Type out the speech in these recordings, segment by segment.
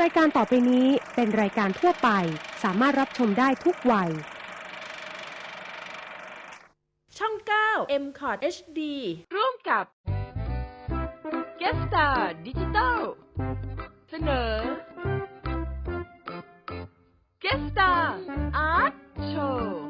รายการต่อไปนี้เป็นรายการทั่วไป สามารถรับชมได้ทุกวัย ช่อง 9 m c o t HD ร่วมกับ g e s t a r Digital เสนอ g e s t a r Art Show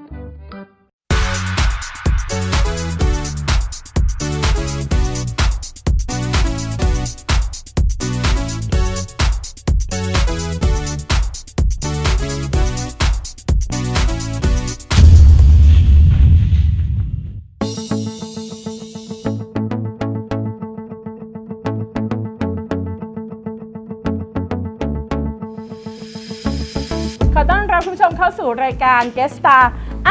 รับคุณผู้ชมเข้าสู่รายการ Guest Star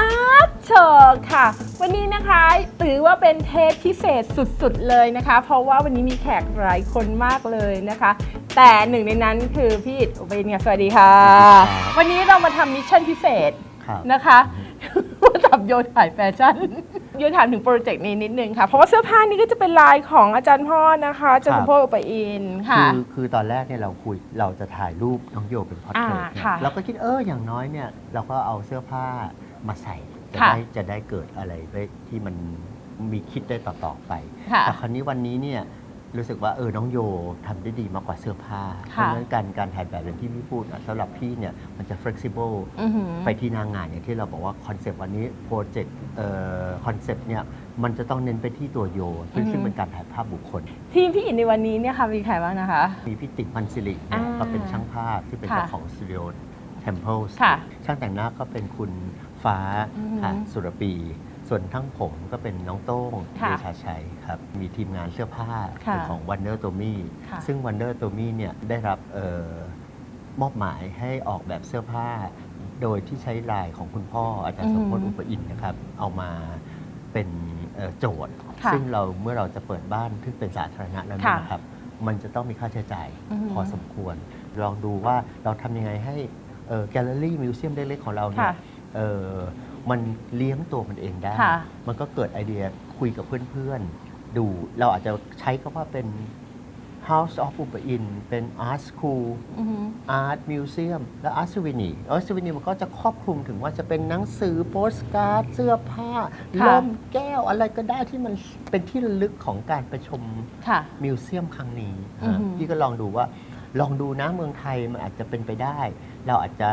Art Show ค่ะ วันนี้นะคะถือว่าเป็นเทปพิเศษสุดๆเลยนะคะ เพราะว่าวันนี้มีแขกหลายคนมากเลยนะคะ แต่หนึ่งในนั้นคือพี่อิดอุบลเนี่ยสวัสดีค่ะ วันนี้เรามาทำมิชชั่นพิเศษครับนะคะมาจับโยนถ่ายแฟชั่น โยนถามถึงโปรเจกต์นี้นิดนึงค่ะ เพราะว่าเสื้อผ้านี้ก็จะเป็นลายของอาจารย์พ่อนะคะอาจารย์ครับพ่ออุปอินทร์ค่ะ คือคือตอนแรกเนี่ยเราคุยเราจะถ่ายรูปน้องโยเป็นพอร์เทรตอ่าเนี่ยค่ะเราก็คิดเอออย่างน้อยเนี่ยเราก็เอาเสื้อผ้ามาใส่จะค่ะได้จะได้เกิดอะไรได้ที่มันมีคิดได้ต่อๆไป ค่ะ แต่คราวนี้วันนี้เนี่ย รู้สึกว่าเออน้องโยทำได้ดีมากกว่าเสื้อผ้า เพค่ะราะฉะนั้นการการถ่ายแบบอย่างที่พี่พูดอะสำหรับพี่เนี่ยมันจะ flexible อือหือไปที่หนางงานอย่างที่เราบอกว่าคอนเซปต์วันนี้โปรเจกต์คอนเซปต์เนี่ยมันจะต้องเน้นไปที่ตัวโยซึ่งอือฮึซึ่งเป็นการถ่ายภาพบุคคล ทีมพี่อินในวันนี้เนี่ยค่ะมีใครบ้างนะคะ มีพี่ติ๊กพันศิริเนี่ยอ่าก็เป็นช่างภาพที่เป็นค่ะเจ้าของสตูดิโอ Temples ค่ะช่างแต่งหน้าก็เป็นคุณฟ้าอือหือค่ะสุรปี ส่วนทั้งผมก็เป็นน้องโต้งค่ะเดชาชัยครับ มีทีมงานเสื้อผ้าค่ะเป็นของ Wonder t o m y ค่ะ ซึ่ง Wonder t o m y เนี่ยได้รับเออมอบหมายให้ออกแบบเสื้อผ้า โดยที่ใช้ลายของคุณพ่ออาจารย์สมพลอุปอินทร์นะครับ เอามาเป็นเอ่อโจทย์ ค่ะซึ่งเราเมื่อเราจะเปิดบ้านที่เป็นสาธารณะแล้วเนี่ยค่ะนะครับ มันจะต้องมีค่าใช้จ่ายอือฮึพอสมควร ลองดูว่าเราทำยังไงให้แกลเลอรี่มิวเซียมเล็กๆของเราเนี่ย ค่ะ เอ่อมันเลี้ยงตัวมันเองได้ ค่ะ มันก็เกิดไอเดียคุยกับเพื่อนๆ ดู เราอาจจะใช้คำว่าเป็น House of อุปอินเป็น Art School อือหือ Art Museum และ Art Souvenir Art Souvenir มันก็จะครอบคลุมถึงว่าจะเป็นหนังสือโปสการ์ด เสื้อผ้าค่ะ ล่มแก้วอะไรก็ได้ที่มันเป็นที่ระลึกของการประชม ค่ะ มิวเซียมครั้งนี้อือหือพี่ก็ลองดูว่า ลองดูนะเมืองไทยมันอาจจะเป็นไปได้ เราอาจจะ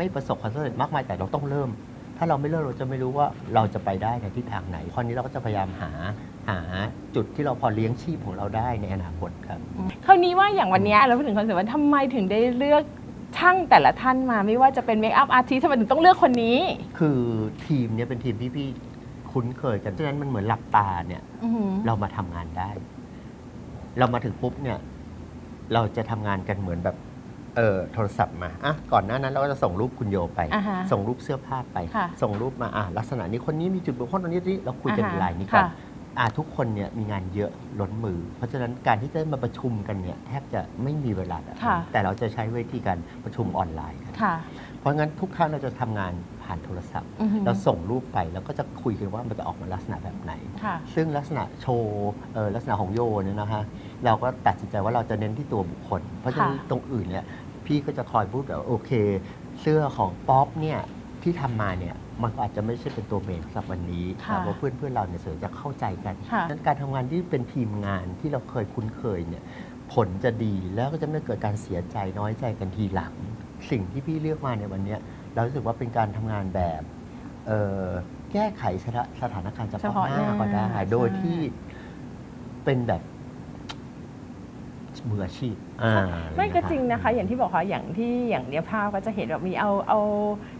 ไม่ประสบความสำเร็จมากมายแต่เราต้องเริ่ม ถ้าเราไม่เริ่มเราจะไม่รู้ว่าเราจะไปได้ในทิศทางไหนข้อนี้เราก็จะพยายามหาหาจุดที่เราพอเลี้ยงชีพของเราได้ในอนาคตครับคราวนี้ว่าอย่างวันเนี้ยเราพูดถึงคอนเซ็ปต์ว่าทำไมถึงได้เลือกช่างแต่ละท่านมาไม่ว่าจะเป็นเมคอัพอาร์ติสทำไมถึงต้องเลือกคนนี้ คือทีมเนี้ยเป็นทีมที่พี่คุ้นเคยกันฉะนั้นมันเหมือนหลับตาเนี่ยอือหือ เรามาทำงานได้ เรามาถึงปุ๊บเนี่ย เราจะทำงานกันเหมือนแบบ เออโทรศัพท์มาอะก่อนหน้านั้นเราก็จะส่งรูปคุณโยไป อ่าฮะส่งรูปเสื้อผ้าไป ค่ะส่งรูปมาอะลักษณะนี้คนนี้มีจุดบกพร่องตรงนี้ที่เราคุยกันอ่าฮะไลน์นี้ก่อนค่ะ อะทุกคนเนี่ยมีงานเยอะล้นมือ เพราะฉะนั้นการที่จะมาประชุมกันเนี่ยแทบจะไม่มีเวลาแบบนั้นค่ะ แต่เราจะใช้เวทีการประชุมออนไลน์กัน ค่ะ เพราะงั้นทุกครั้งเราจะทำงาน ผ่านโทรศัพท์อือหือเราส่งรูปไปแล้วก็จะคุยกันว่ามันจะออกมาลักษณะแบบไหนค่ะซึ่งลักษณะโชว์เอ่อลักษณะของโยเนี่ยนะฮะเราก็ตัดสินใจว่าเราจะเน้นที่ตัวบุคคล เพราะฉะนั้นค่ะตรงอื่นเนี่ยพี่ก็จะคอยพูดแบบโอเค เสื้อของป๊อปเนี่ยที่ทำมาเนี่ยมันก็อาจจะไม่ใช่เป็นตัวเมนสำหรับวันนี้ค่ะแต่ว่าเพื่อนเพื่อนๆเราเนี่ยเสือจะเข้าใจกันค่ะฉะนั้นการทำงานที่เป็นทีมงานที่เราเคยคุ้นเคยเนี่ยผลจะดีแล้วก็จะไม่เกิดการเสียใจน้อยใจกันทีหลัง สิ่งที่พี่เลือกมาในวันเนี้ย เรารู้สึกว่าเป็นการทำงานแบบเอ่อแก้ไขสถาสถานการณ์เฉเฉพาะพาะหหน้าน้าก็ได้โดยใช่ที่เป็นแบบ มืออาชีพอ่าไม่ก็จริงนะคะ อย่างที่บอกค่ะอย่างที่อย่างเนี้ยภาพก็จะเห็นแบบมีเอาเอา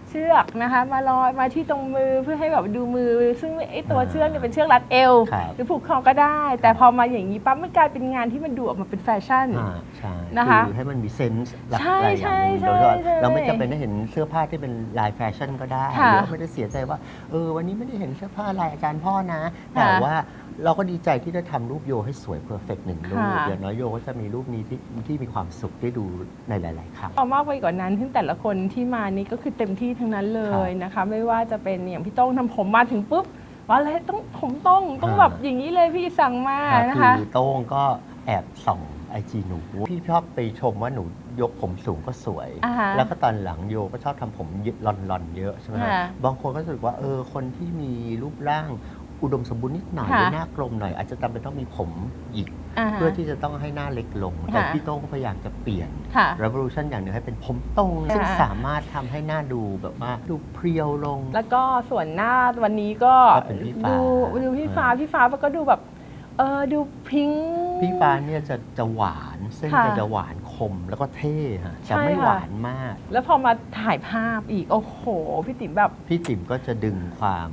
เชือกนะคะมาลอยมาที่ตรงมือเพื่อให้แบบดูมือ ซึ่งไอ้ตัวเชือกเนี่ยเป็นเชือกรัดเอวครับหรือผูกคอก็ได้ แต่พอมาอย่างนี้ปั๊บมันกลายเป็นงานที่มันดูออกมาเป็นแฟชั่นอ่าใช่นะคะคือให้มันมีเซนส์หลากใช่หลายอย่างหนึ่งใช่โดยที่ว่าใช่เราไม่จำเป็นต้องเห็นเสื้อผ้าที่เป็นลายแฟชั่นก็ได้หค่ะรือว่าไม่ได้เสียใจว่าเออวันนี้ไม่ได้เห็นเสื้อผ้าลายอาจารย์พ่อนะ แต่ค่ะว่า เราก็ดีใจที่ได้ทำรูปโยให้สวยเพอร์เฟกหนึ่งรูปค่ะ อย่างน้อยโยก็จะมีรูปนี้ที่ที่มีความสุขได้ดูในหลาย ๆ ครั้ง เอามากไปกว่านั้นซึ่งแต่ละคนที่มานี่ก็คือเต็มที่ทั้งนั้นเลยนะคะ ไม่ว่าจะเป็นอย่างพี่โต้งทำผมมาถึงปุ๊บว่าอะไรต้องผมต้องต้องอ่าแบบอย่างนี้เลยพี่สั่งมานะคะ คือโต้งก็แอบส่องไอจีหนู พี่ชอบไปชมว่าหนูยกผมสูงก็สวย อ่าฮะแล้วก็ตอนหลังโยก็ชอบทำผมลอนลอนๆเยอะใช่ไหมฮะค่ะบางคนก็รู้สึกว่าเออคนที่มีรูปร่าง อุดมสมบูรณ์นิดหน่อยหค่ะ รือหน้ากลมหน่อย อาจจะจำเป็นต้องมีผมหยิกาฮะ เพื่อที่จะต้องให้หน้าเล็กลง แต่ค่ะ พี่โต้งก็พยายามจะเปลี่ยน ค่ะ revolution อย่างหนึ่งให้เป็นผมตรงค่ะซึ่งสามารถทำให้หน้าดูแบบว่าดูเพรียวลง แล้วก็ส่วนหน้าวันนี้ก็ก็เป็นพี่ฟ้า ดูดูพี่ฟ้าเออพี่ฟ้าก็ดูแบบเออดูพิงค์ พี่ฟ้าเนี่ยจะจะหวานเส้นค่ะจะจะหวานคมแล้วก็เท่ฮะใช่จะไม่ค่ะ หวานมาก แล้วพอมาถ่ายภาพอีก โอ้โห พี่ติ๋มแบบ พี่ติ๋มก็จะดึงความ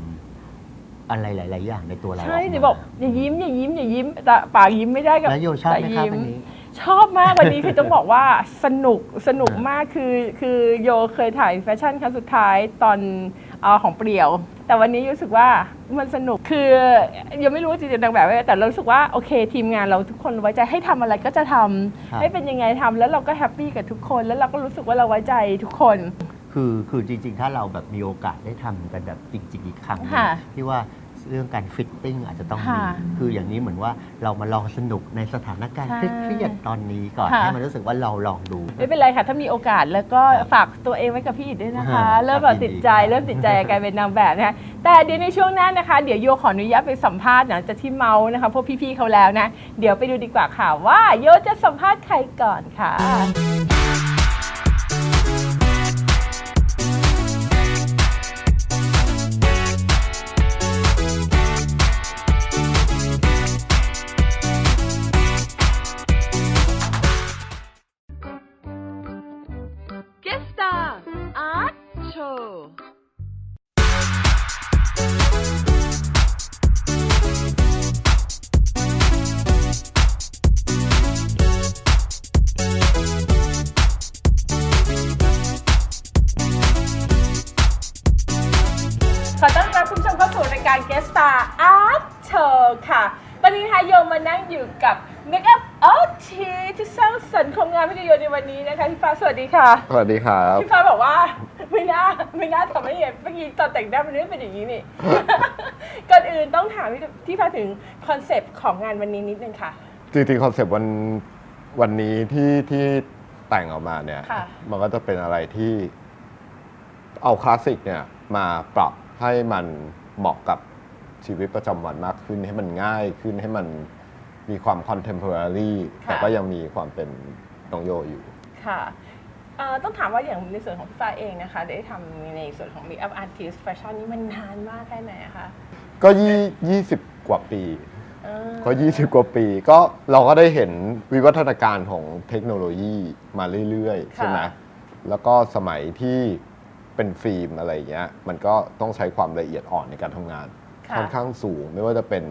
อะไรหลาย ๆ อย่างในตัวเราใช่ออกติ๋มมาบอกอย่ายิ้มอย่ายิ้มอย่ายิ้มแต่ปากยิ้มไม่ได้กับแล้วโยชอบไหมแต่ครับยิ้ อันนี้ ชอบมากวันนี้คือต้องบอกว่าสนุกสนุกอ่ามมากคือคือโยเคยถ่ายแฟชั่นครั้งสุดท้ายตอนเออของเปลี่ยว แต่วันนี้รู้สึกว่ามันสนุกคือยังไม่รู้ว่าจริงๆนางแบบว่าแต่เรารู้สึกว่าโอเคทีมงานเราทุกคนไว้ใจให้ทำอะไรก็จะทำครับ ให้เป็นยังไงทำแล้วเราก็แฮปปี้กับทุกคน แล้วเราก็รู้สึกว่าเราไว้ใจทุกคน คือคือจริง ๆ ถ้าเราแบบมีโอกาสได้ทำกันแบบจริง ๆ อีกครั้งหนึ่งค่ะพี่ว่าเรื่องการฟิตติ้งอาจจะต้องมีค่ะคืออย่างนี้เหมือนว่าเรามาลองสนุกในสถานการณ์ใช่เครียดๆตอนนี้ก่อนค่ะ ให้มันรู้สึกว่าเราลองดู ไม่เป็นไรค่ะ ถ้ามีโอกาสแล้วก็ฝากตัวเองไว้กับพี่อิดด้วยนะคะ ครับเริ่มแบบยินดีติดใจเริ่มติดใจกับการเป็นนางแบบนะคะแต่เดี๋ยวในช่วงหน้านะคะ เดี๋ยวโยขออนุญาตไปสัมภาษณ์หลังจากที่เมาส์นะคะพวกพี่ๆเขาแล้วนะ เดี๋ยวไปดูดีกว่าค่ะว่าโยจะสัมภาษณ์ใครก่อนค่ะ สู่รายการ Guest Star Art Show ค่ะตอนนี้นะคะโยมานั่งอยู่กับ Makeup Artist ที่สร้างสรรค์ความงามให้กับโยในวันนี้นะคะพี่ฟ้าสวัสดีค่ะ สวัสดีครับ พี่ฟ้าบอกว่าไม่น่าไม่น่าทำให้เห็นเมื่อกี้ตอนแต่งหน้ามันไม่เป็นอย่างนี้นี่ ก่อนอื่นต้องถามพี่ที่ฟ้าถึงคอนเซปต์ของงานวันนี้นิดนึงค่ะ จริงๆคอนเซปต์วันวันนี้ที่ที่แต่งออกมาเนี่ย ค่ะ มันก็จะเป็นอะไรที่เอาคลาสสิกเนี่ยมาปรับให้มัน เหมาะกับชีวิตประจำวันมากขึ้นให้มันง่ายขึ้นให้มันมีความคอนเทม p o r a r y ค่ะแต่ก็ยังมีความเป็นน้องโยอยู่ ค่ะเอ่อต้องถามว่าอย่างในส่วนของพี่ฟ้าเองนะคะ ได้ทำในส่วนของ Makeup Artist Fashion นี้มันนานมากแค่ไหนอะคะก็ยี่ยี่สิบกว่าปี เออก็20 กว่าปีก็เราก็ได้เห็นวิวัฒนาการของเทคโนโลยีมาเรื่อย ๆ ใช่ไหมค่ะแล้วก็สมัยที่ เป็นฟิล์มอะไรอย่างเงี้ยมันก็ต้องใช้ความละเอียดอ่อนในการทำงาน ค่ะ ค่อนข้างสูงไม่ว่าจะเป็น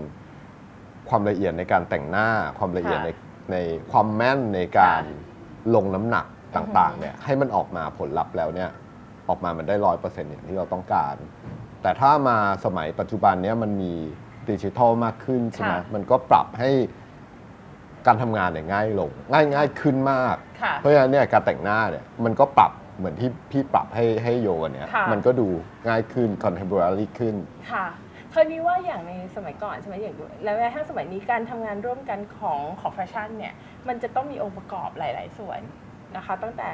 ความละเอียดในการแต่งหน้าความละเอียดค่ะในในความแม่นในการค่ลงน้ำหนักต่างๆเนี่ยให้มันออกมาผลลัพธ์แล้วเนี่ยออกมามันได้ร้อยเปอร์เซ็นต์อย่างที่เราต้องการ แต่ถ้ามาสมัยปัจจุบันเนี้ยมันมีดิจิทัลมากขึ้นใช่ไหมค่ะ มันก็ปรับให้การทำงานเนี่ยง่ายลงง่ายง่ายขึ้นมาก ค่ะ เพราะฉะนั้นเนี่ยการแต่งหน้าเนี่ยมันก็ปรับ เหมือนที่พี่ปรับให้ให้โยวันเนี้ยค่ะ มันก็ดูง่ายขึ้น contemporary ขึ้น ค่ะคราวนี้ว่าอย่างในสมัยก่อนใช่ไหมอย่างแล้วแม้กระทั่งสมัยนี้การทำงานร่วมกันของของแฟชั่นเนี่ย มันจะต้องมีองค์ประกอบหลาย ๆ ส่วนนะคะ ตั้งแต่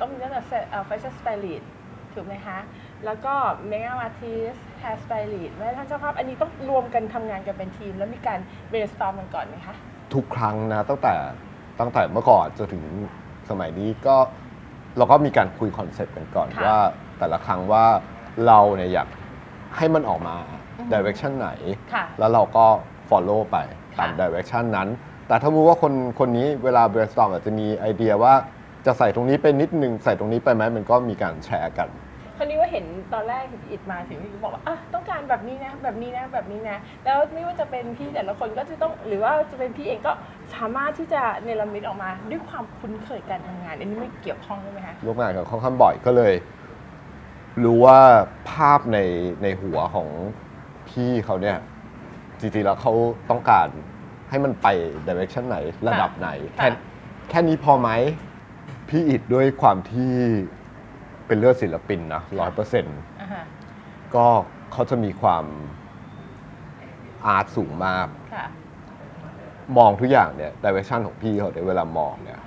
ต้องมีตั้งแต่แฟชั่นสไตลิสต์ถูกไหมคะ แล้วก็เมคอัพอาร์ติสแฮร์สไตลิสต์แม้กระทั่งเจ้าภาพอันนี้ต้องรวมกันทำงานกันเป็นทีม แล้วมีการ brainstorm กันก่อนไหมคะ ทุกครั้งนะตั้งแต่ตั้งแต่เมื่อก่อนจนถึงสมัยนี้ก็ เราก็มีการคุยคอนเซ็ปต์กันก่อนค่ะว่าแต่ละครั้งว่าเราเนี่ยอยากให้มันออกมาอือฮึ direction ไหน ค่ะ แล้วเราก็ follow ไปตาม ค่ะ direction นั้น แต่ถ้ารู้ว่าคนคนนี้เวลา brainstorm อาจจะมีไอเดียว่าจะใส่ตรงนี้ไปนิดนึง ใส่ตรงนี้ไปไหมมันก็มีการแชร์กันคราวนี้ว่า เห็นตอนแรกอิดมาถึงที่บอกว่าอะต้องการแบบนี้นะแบบนี้นะแบบนี้นะ แล้วไม่ว่าจะเป็นพี่แต่ละคนก็จะต้องหรือว่าจะเป็นพี่เองก็สามารถที่จะเนรมิตออกมา ด้วยความคุ้นเคยการทำงาน อันนี้ไม่เกี่ยวข้องใช่ไหมคะร่วมงานกับค่อนข้างบ่อยก็เลย รู้ว่าภาพในในหัวของพี่เขาเนี่ยจริงๆแล้วเขาต้องการให้มันไป direction ไหนระดับไหนแค่แค่นี้พอไหมพี่อิดด้วยความที่ เป็นเลือดศิลปินนะร้อยเปอร์เซ็นต์อ่าฮะก็เขาจะมีความอาร์ตสูงมาก ค่ะ มองทุกอย่างเนี่ยดิเรกชันของพี่เขาเนี่ยเวลามองเนี่ย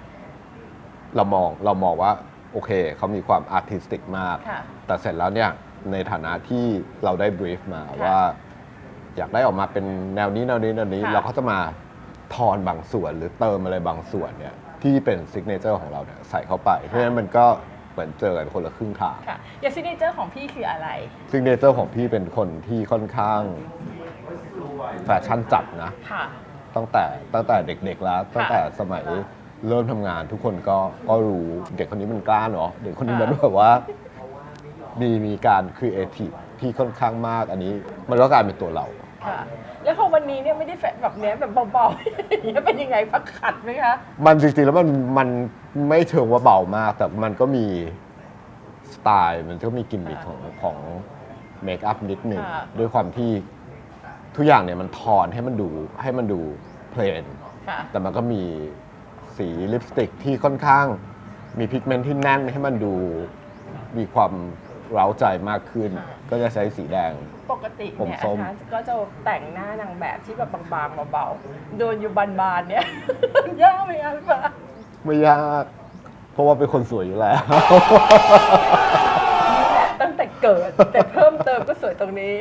เรามองเรามองว่า โอเค เขามีความอาร์ติสติกมาก ค่ะ แต่เสร็จแล้วเนี่ย ในฐานะที่เราได้บรีฟมาค่ะว่า อยากได้ออกมาเป็นแนวนี้แนวนี้แนวนี้ ค่ะ เราก็จะมาทอนบางส่วนหรือเติมอะไรบางส่วนเนี่ย ที่เป็นซิกเนเจอร์ของเราเนี่ยใส่เข้าไป เพราะฉะนั้นมันก็ เหมือนเจอกันคนละครึ่งทางค่ะอย่างซิกเนเจอร์ของพี่คืออะไร ซิกเนเจอร์ของพี่เป็นคนที่ค่อนข้างแฟชั่นจัดนะ ค่ะ ตั้งแต่ตั้งแต่เด็กๆแล้ว ตั้งแต่สมัยเริ่มทำงานทุกคนก็ก็รู้เด็กคนนี้มันกล้าเนาะเด็กคนนี้มันค่ะแบบว่า มีมีการครีเอทีฟที่ค่อนข้างมากอันนี้ มันก็กลายเป็นตัวเรา ค่ะ แล้วพอวันนี้เนี่ยไม่ได้แฟะแบบเนี้ยแบบเบาๆอย่างเงี้ยเป็นยังไงพักขัดไหมคะ มันจริงๆแล้วมันมันไม่เชิงว่าเบามาก แต่มันก็มีสไตล์มันก็มีกิมมิคของของเมคอัพนิดหนึ่งค่ะ ด้วยความที่ทุกอย่างเนี่ยมันทอนให้มันดูให้มันดูเพลน ค่ะ แต่มันก็มีสีลิปสติกที่ค่อนข้างมีพิกเมนต์ที่แน่นให้มันดูมีความเร้าใจมากขึ้น ก็จะใช้สีแดง ปกติเนี่ยผมส้มนะคะก็จะแต่งหน้านางแบบที่แบบบางๆเบาๆโดนอยู่บานๆเนี่ย ยากไหมคะพี่ฟ้าไม่ยาก เพราะว่าเป็นคนสวยอยู่แล้ว นี่แหละตั้งแต่เกิด แต่เพิ่มเติมก็สวยตรงนี้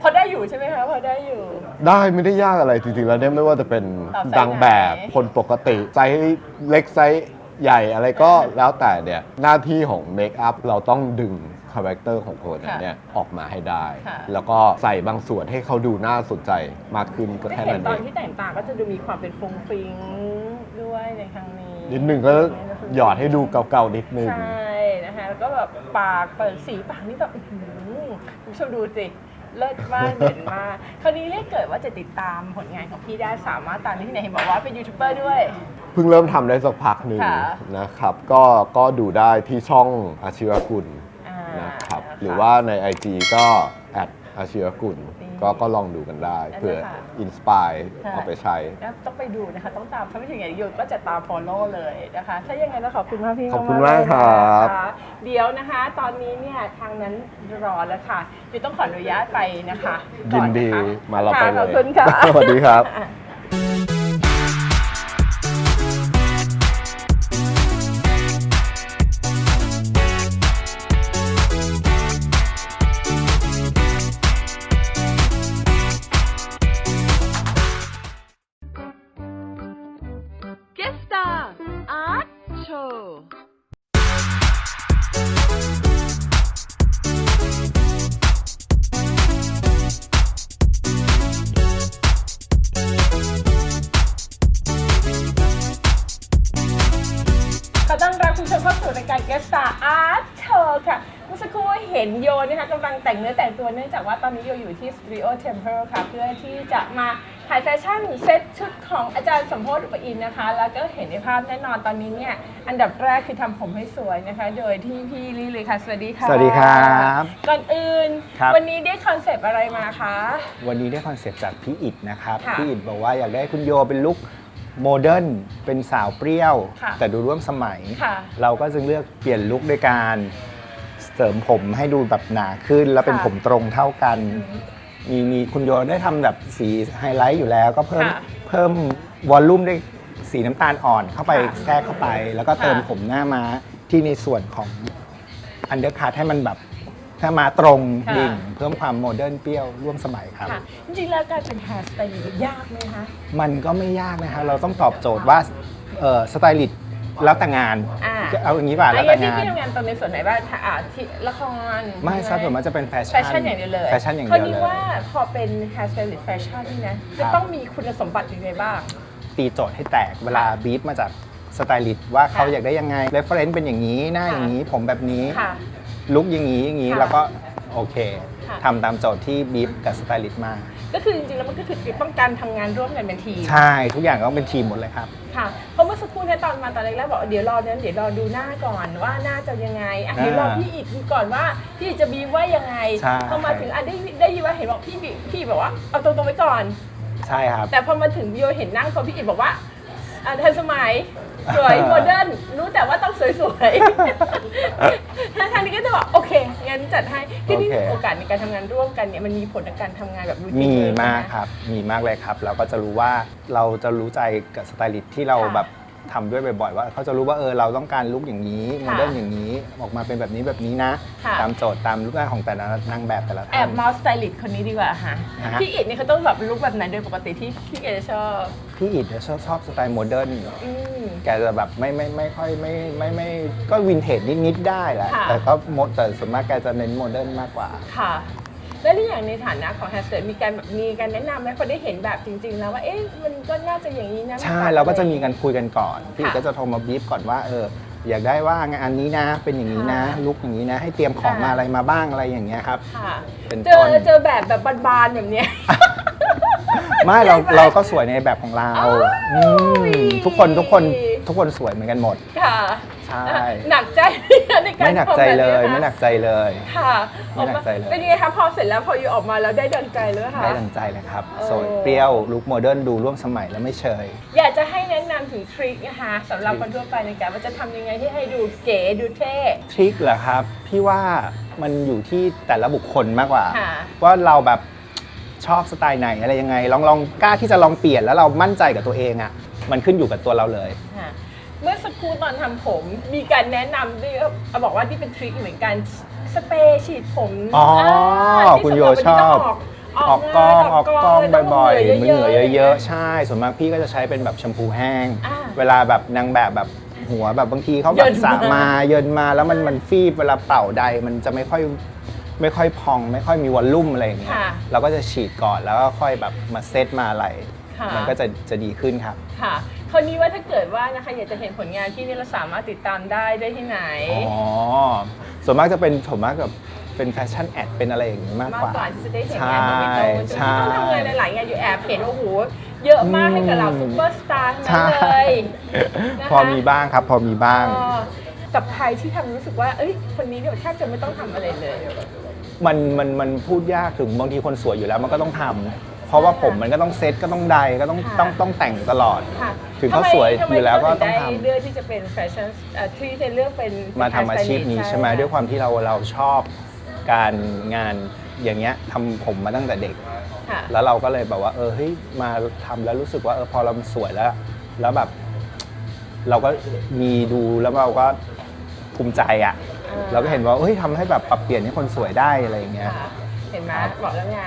พอได้อยู่ใช่ไหมคะพอได้อยู่ ได้ไม่ได้ยากอะไรจริงๆแล้วเนี่ยไม่ว่าจะเป็นเอาไซส์ดังแบบไหน คนปกติไซส์เล็กไซส์ใหญ่อะไรก็แล้วแต่เนี่ยหน้าที่ของเมคอัพเราต้องดึง คาแรคเตอร์ของคนนั้นเนี่ยออกมาให้ได้ ค่ะ แล้วก็ใส่บางส่วนให้เขาดูน่าสนใจมากขึ้นก็ได้แค่เห็นั้นนตเออนงที่แต่งตาก็จะดูมีความเป็นฟงฟิงด้วยในครั้งนี้นิดนึงก็หยอดให้ดูเก่าๆนิดนึง ใช่นะคะแล้วก็แบบปากเปิดสีปากนี่แบบอื้อหือคุณผู้ชมดูสิเลิศมากเด่นมากคราวนี้ถ้าเกิดว่าจะติดตามผลงานของพี่ได้สามารถตามได้ที่ไหนเห็นบอกว่าเป็นยูทูบเบอร์ด้วย เพิ่งเริ่มทำได้สักพักหนึ่งค่ะนะครับ ก็ก็ดูได้ที่ช่องอาชีวกุล หรือว่าใน IG ก็แอดอาชีวกุลนี่ก็ก็ลองดูกันได้นั่นแหละเพื่อค่ะอินสปายใช่เอาไปใช้แล้วต้องไปดูนะคะ ต้องตามถ้าไม่ถึงอย่างนี้โยนก็จะตาม follow เลยนะคะ ถ้ายังไงแล้วขอบคุณมากพี่ขอบคุณๆมากเลยครับนะคะเดี๋ยวนะคะ ตอนนี้เนี่ยทางนั้นรอแล้วค่ะเดี๋ยวต้องขออนุญาตไปนะคะยินดีก่อนะคะมาเราไปค่ะเลยขอบคุณค่ะสวัสดีครับ อต้อนรับคุณผู้ชมเข้าสู่รายการ Guest Star Art Show ค่ะ เมื่อสักครู่เห็นโยนะคะกำลังแต่งเนื้อแต่งตัวเนื่องจากว่าตอนนี้โยอยู่ที่ Studio Temple ค่ะ เพื่อที่จะมาถ่ายแฟชั่นเซตชุดของอาจารย์สมโพธิอุปอินทร์นะคะ แล้วก็เห็นในภาพแน่นอนตอนนี้เนี่ยอันดับแรกคือทำผมให้สวยนะคะ โดยที่พี่ลี่เลยค่ะ สวัสดีค่ะสวัสดีครับก่อนอื่น ครับ วันนี้ได้คอนเซปต์อะไรมาคะ วันนี้ได้คอนเซปต์จากพี่อิดนะครับ ค่ะพี่อิดบอกว่าอยากได้คุณโยเป็นลุค โมเดิร์นเป็นสาวเปรี้ยว ค่ะแต่ดูร่วมสมัย ค่ะ เราก็จึงเลือกเปลี่ยนลุคด้วยการเสริมผมให้ดูแบบหนาขึ้น แล้วเป็นค่ะผมตรงเท่ากันมีมีคุณโยได้ทำแบบสีไฮไลท์อยู่แล้ว ก็เพิ่มค่ะเพิ่มวอลลุ่มด้วยสีน้ำตาลอ่อนเข้าไปค่ะแทรกเข้าไป แล้วก็เติมค่ะ ผมหน้ามาที่ในส่วนของอันเดอร์คัทให้มันแบบ ถ้ามาตรงค่ะ ดิ่งเพิ่มความโมเดิร์นเปรี้ยวร่วมสมัยครับ ค่ะ จริงๆแล้วการเป็น hair stylist ยากไหมคะ มันก็ไม่ยากนะคะเราต้องตอบโจทย์ว่าเอ่อสไตลิสต์แล้วแต่งาน อ่า เอาอย่างนี้ป่ะแล้แล้ววที่แต่งานพี่ทำงานตอนในส่วนไหนบ้างถ้าอ่าที่ละครไม่ครับใช่ผมหมันจะเป็นแฟชั่นแฟชั่นอย่างเดียวเลยแฟชั่นอย่างคราเดียวนี้เลยว่าพอเป็น hair stylist แฟชั่นนี่นะ จะครับ ต้องมีคุณสมบัติยังไงบ้าง ตีโจทย์ให้แตกเวลาบีทมาจากสไตลิสต์ว่าเขาค่ะอยากได้ยังไงเรฟเฟรนซ์เป็นอย่างนี้ หน้าค่ะอย่างนี้ผมแบบนี้ ค่ะ ลุคอย่างนี้อย่างนี้ค่ะแล้วก็โอเคค่ะ ทำตามโจทย์ที่บีฟกับสไตลิสต์มา ก็คือจริงๆแล้วมันก็คือต้องการทำงานร่วมกันเป็นทีม ใช่ทุกอย่างก็ต้องเป็นทีมหมดเลยครับ ค่ะ เพราะเมื่อสักครู่เนี่ยตอนมาตอนแรกๆบอกเดี๋ยวรอนั้นเดี๋ยวรอดูหน้าก่อนว่าหน้าจะยังไงอะอ่าเดี๋ยวรอพี่อิดดูก่อนว่าพี่อิฐจะบีบว่ายังไงใช่ พอมาถึงอะได้ได้ยินว่าเห็นบอกพี่บีพี่บอกว่าเอาตรงๆไว้ก่อน ใช่ครับ แต่พอมาถึงโยเห็นนั่งพอพี่อิดบอกว่าอะทันสมัยสวยโมเดิร์นรู้แต่ว่าต้องสวยๆ ทางนี้ก็จะบอกโอเคงั้นจัดให้ที่นี่โอเค โอกาสในการทำงานร่วมกันเนี่ยมันมีผลในการทำงานแบบรูทีนมีเลยมากนะครับ มีมากเลยครับ เราก็จะรู้ว่าเราจะรู้ใจกับสไตลิสต์ที่เราค่ะแบบ ทำด้วยบ่อยๆว่าเขาจะรู้ว่าเออเราต้องการลุคอย่างนี้โมค่ะเดิร์นอย่างนี้ออกมาเป็นแบบนี้แบบนี้นะ ค่ะ ตามโจทย์ตามรูปร่างของแต่ละนางแบบแต่ละแอท่าบนเมาส์สไตลิสต์คนนี้ดีกว่าค่ะอ่าฮะ พี่อิดนี่เขาต้องแบบลุคแบบไหนโดยปกติที่พี่เอจะชอบ พี่อิดชอบชอบสไตล์โมเดิร์น อืม แกจะแบบไม่ไม่ไม่ค่อยไม่ไม่ไม่ก็วินเทจนิด ๆ ได้แหละค่ะ แต่ก็โมแต่ส่วนมากแกจะเน้นโมเดิร์นมากกว่า ค่ะ แล้วนี่อย่างในฐานะของแฮชเ g มีการแบบมีการแนะนำไหมพอได้เห็นแบบจริง ๆ แล้วว่าเอ๊ะมันก็น่าจะอย่างนี้นะใช่มันเราก็จะมีการคุยกันก่อนพี่ค่ะก็จะโทรมาบีฟก่อนว่าเอออยากได้ว่างานนี้นะเป็นอย่างนี้นะค่ะลุกอย่างนี้นะ ให้เตรียมของค่ะมาอะไรมาบ้างอะไรอย่างเงี้ยครับ ค่ะเป็นเจต้อนเจอแบบแบบบานๆแบบเนี้ย ไม่เราใช่ไหมเราก็สวยในแบบของเราอ้าวอืมทุกคนทุกคนทุกคนสวยเหมือนกันหมด ค่ะใช่ หนักใจในการไม่หนักใจเลยทำแบบนี้ไม่หนักใจเลยค่ะไม่หนักใจเลยเป็นยังไงคะพอเสร็จแล้วพออยู่ออกมาแล้วได้ดังใจเลยค่ะได้ดังใจเลยครับเออสวยเปรี้ยวลุคโมเดิร์นดูร่วมสมัยและไม่เชย อยากจะให้แนะนำถึงทริคนะคะสำหรับคนทั่วไปในการว่าจะทำยังไงที่ให้ดูเก๋ดูเท่ทริคเหรอครับพี่ว่ามันอยู่ที่แต่ละบุคคลมากกว่าค่ะว่าเราแบบชอบสไตล์ไหนอะไรยังไง ลองลองกล้าที่จะลองเปลี่ยนแล้วเรามั่นใจกับตัวเองอะ่ะมันขึ้นอยู่กับตัวเราเลยค่ะ เมื่อสักครู่ตอนทำผมมีการแนะนำด้วยเอาบอกว่าที่เป็นทริคเหมือนกันสเปรย์ฉีดผมอ๋ออ่าที่คุณโยสำหรับชอบวันนี้อต้อกกล้องออกกล้องเลต้บ่อยๆเหเหงื่งื่อเยอะๆๆใช่ ส่วนมากพี่ก็จะใช้เป็นแบบแชมพูแห้ง อ่าเวลาแบบนางแบบแบบหัวแบบบางทีเขาแบเยิบนสระมา มาเยินมาแล้วมันมันฟีบเวลาเป่าใดมันจะไม่ค่อยไม่ค่อยพอง ไม่ค่อยมีวอลลุ่มอะไรอย่างเงี้ยค่ะ เราก็จะฉีดก่อนแล้วก็ค่อยแบบมาเซตมาอะไรค่ะมันก็จะจะดีขึ้นครับ ค่ะ คราวนี้ว่าถ้าเกิดว่านะคะอยากจะเห็นผลงานที่นี่เราสามารถติดตามได้ได้ที่ไหน อ๋อ ส่วนมากจะเป็นส่วนมากกับเป็นแฟชั่นแอดเป็นอะไรอย่างนี้มากมากกว่า กว่าที่จะได้เห็นใช่งานของพี่โตจนใช่พี่ต้องทำงานหลายๆงานอยู่แอบเห็นว่าโอ้โหเยอะมากให้กับเราซุปเปอร์สตาร์ทั้งนั้นเลยนะคะ พอมีบ้างครับ พอมีบ้าง เออกับใครที่ทำรู้สึกว่า เอ้ย คนนี้เดี๋ยวแทบจะไม่ต้องทำอะไรเลย มันมันมันพูดยากถึงบางทีคนสวยอยู่แล้วมันก็ต้องทำเพราะว่าผมมันก็ต้องเซตก็ต้องใดก็ต้องค่ะ ต้องต้องแต่งตลอด ค่ะ ถึงเขาทำไมสวยทำไมอยู่แล้วก็ถึต้องได้ทำ เลือกที่จะเป็นแฟชั่นเอ่อที่จะเลือกเป็นมาทำอาชีพนี้ใช่ไหมด้วยความที่เราเราชอบการงานอย่างเงี้ยทำผมมาตั้งแต่เด็ก ค่ะ แล้วเราก็เลยแบบว่า เออเฮ้ยมาทำแล้วรู้สึกว่าเออพอเราสวยแล้ว แล้วแบบ เราก็มีดูแล้วเราก็ภูมิใจอะ่ะ อ่า เราก็เห็นว่าเฮ้ยทำให้แบบปรับเปลี่ยนให้คนสวยได้อะไรอย่างเงี้ย ค่ะ เห็นไหมบอกแล้วไง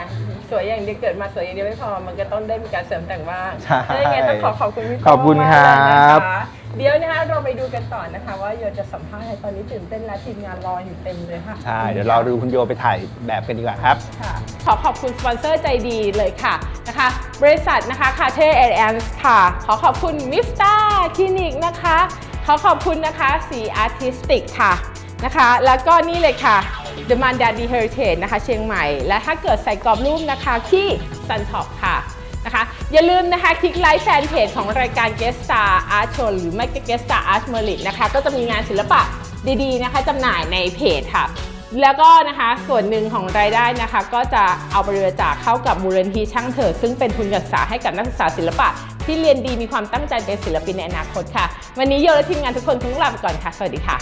สวยอย่างเดียวเกิดมาสวยอย่างเดียวไม่พอมันก็ต้องได้มีการเสริมแต่งบ้างใช่ถ้าอย่างไงต้องขอขอบคุณพี่โต้ขอบคุณมากๆเลยครับนะคะเดี๋ยวนะคะเราไปดูกันต่อนะคะ ว่าโยจะสัมภาษณ์ให้ตอนนี้ตื่นเต้นและทีมงานรออยู่เต็มเลยค่ะใช่ เดี๋ยวเราดูคุณโยไปถ่ายแบบกันดีกว่าครับ ค่ะขอขอบคุณสปอนเซอร์ใจดีเลยค่ะนะคะ บริษัทนะคะคาเทแอนแอนค่ะ ขอขอบคุณมิสตาคลินิกนะคะ ขอขอบคุณนะคะสีอาร์ติสติกค่ะ นะคะ แล้วก็นี่เลยค่ะ The Mandadi Heritage นะคะ เชียงใหม่ และถ้าเกิดใส่กรอบรูปนะคะที่ Sun Top ค่ะนะคะ อย่าลืมนะคะ คลิกไลค์แฟนเพจของรายการ Guest Star Art Show หรือไม่ก็ Guest Star Art Merit นะคะ ก็จะมีงานศิลปะดีๆนะคะจำหน่ายในเพจค่ะ แล้วก็นะคะส่วนหนึ่งของรายได้นะคะ ก็จะเอาไปบริจาคเข้ากับมูลนิธิช่างเถิดซึ่งเป็นทุนการศึกษาให้กับนักศึกษาศิลปะ ที่เรียนดีมีความตั้งใจเป็นศิลปินในอนาคตค่ะ วันนี้โยและทีมงานทุกคนคงลาไปก่อนค่ะ สวัสดีค่ะ